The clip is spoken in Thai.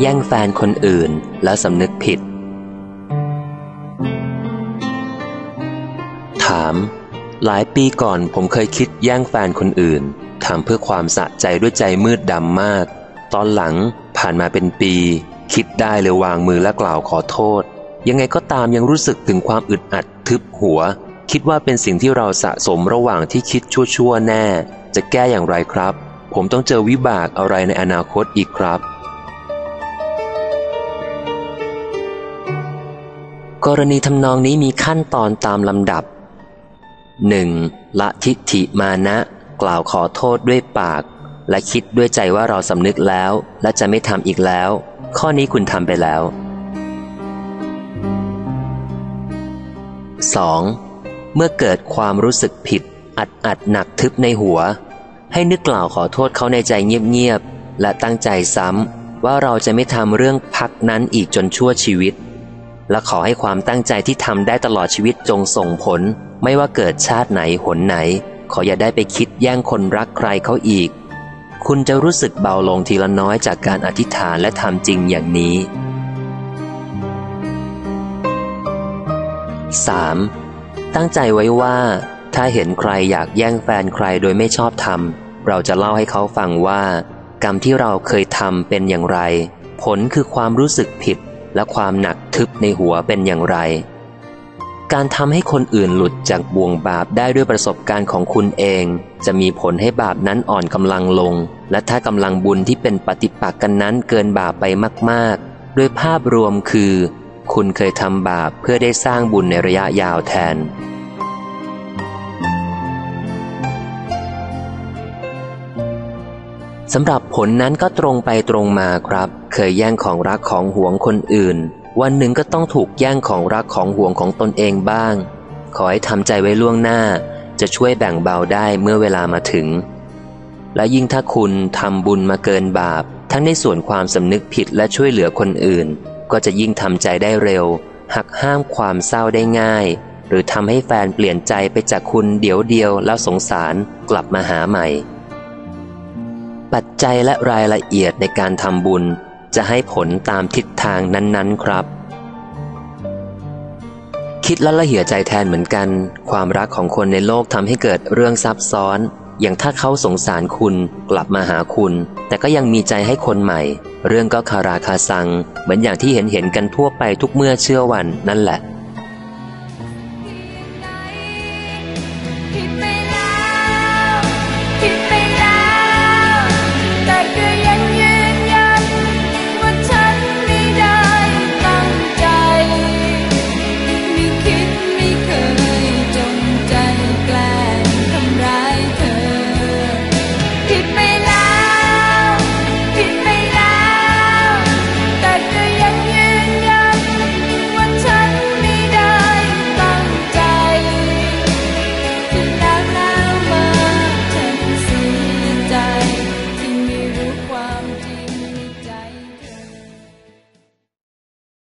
แย่งแฟนคนอื่นแล้วสำนึกผิด ถาม หลายปีก่อนผมเคยคิดแย่งแฟนคนอื่นทำเพื่อความสะใจด้วยใจมืดดำมาก ตอนหลังผ่านมาเป็นปี คิดได้เลยวางมือและกล่าวขอโทษ ยังไงก็ตามยังรู้สึกถึงความอึดอัดทึบหัว คิดว่าเป็นสิ่งที่เราสะสมระหว่างที่คิดชั่วๆแน่ จะแก้อย่างไรครับ ผมต้องเจอวิบากอะไรในอนาคตอีกครับ กรณีทำนองนี้มีขั้นตอนตามลำดับ 1. ละทิฏฐิมานะ กล่าวขอโทษด้วยปาก และคิดด้วยใจว่าเราสำนึกแล้ว และจะไม่ทำอีกแล้ว ข้อนี้คุณทำไปแล้ว 2. เมื่อเกิดความรู้สึกผิด อัดอัดหนักทึบในหัว ให้นึกกล่าวขอโทษเขาในใจเงียบ ๆ และตั้งใจซ้ำว่าเราจะไม่ทำเรื่องพักนั้นอีกจนชั่วชีวิต และขอให้ความตั้งใจที่ทำได้ตลอดชีวิตจงส่งผล ไม่ว่าเกิดชาติไหนหนไหน ขออย่าได้ไปคิดแย่งคนรักใครเขาอีก คุณจะรู้สึกเบาลงทีละน้อยจากการอธิษฐานและทำจริงอย่างนี้ 3. ตั้งใจไว้ว่า ถ้าเห็นใครอยากแย่งแฟนใครโดยไม่ชอบทำเราจะเล่าให้เขาฟังว่า กรรมที่เราเคยทำเป็นอย่างไร ผลคือความรู้สึกผิด และความหนักทึบในหัวเป็นอย่างไร การทำให้คนอื่นหลุดจากบ่วงบาปได้ด้วยประสบการณ์ของคุณเอง จะมีผลให้บาปนั้นอ่อนกำลังลง และถ้ากำลังบุญที่เป็นปฏิปักษ์กันนั้นเกินบาปไปมาก ๆ โดยภาพรวมคือ คุณเคยทำบาปเพื่อได้สร้างบุญในระยะยาวแทน สำหรับผลนั้นก็ตรงไปตรงมาครับ เคยแย่งของรักของห่วงคนอื่น วันหนึ่งก็ต้องถูกแย่งของรักของห่วงของตนเองบ้าง ขอให้ทำใจไว้ล่วงหน้า จะช่วยแบ่งเบาได้เมื่อเวลามาถึง และยิ่งถ้าคุณทำบุญมาเกินบาป ทั้งในส่วนความสำนึกผิดและช่วยเหลือคนอื่น ก็จะยิ่งทำใจได้เร็ว หักห้ามความเศร้าได้ง่าย หรือทำให้แฟนเปลี่ยนใจไปจากคุณเดี๋ยวเดียวแล้วสงสารกลับมาหาใหม่ ปัจจัยและรายละเอียดในการทำบุญจะให้ผลตามทิศทางนั้นๆครับ คิดแล้วละเหี่ยใจแทนเหมือนกัน ความรักของคนในโลกทำให้เกิดเรื่องซับซ้อน อย่างถ้าเขาสงสารคุณกลับมาหาคุณ แต่ก็ยังมีใจให้คนใหม่ เรื่องก็คาราคาซัง เหมือนอย่างที่เห็นเห็นกันทั่วไปทุกเมื่อเชื่อวันนั่นแหละ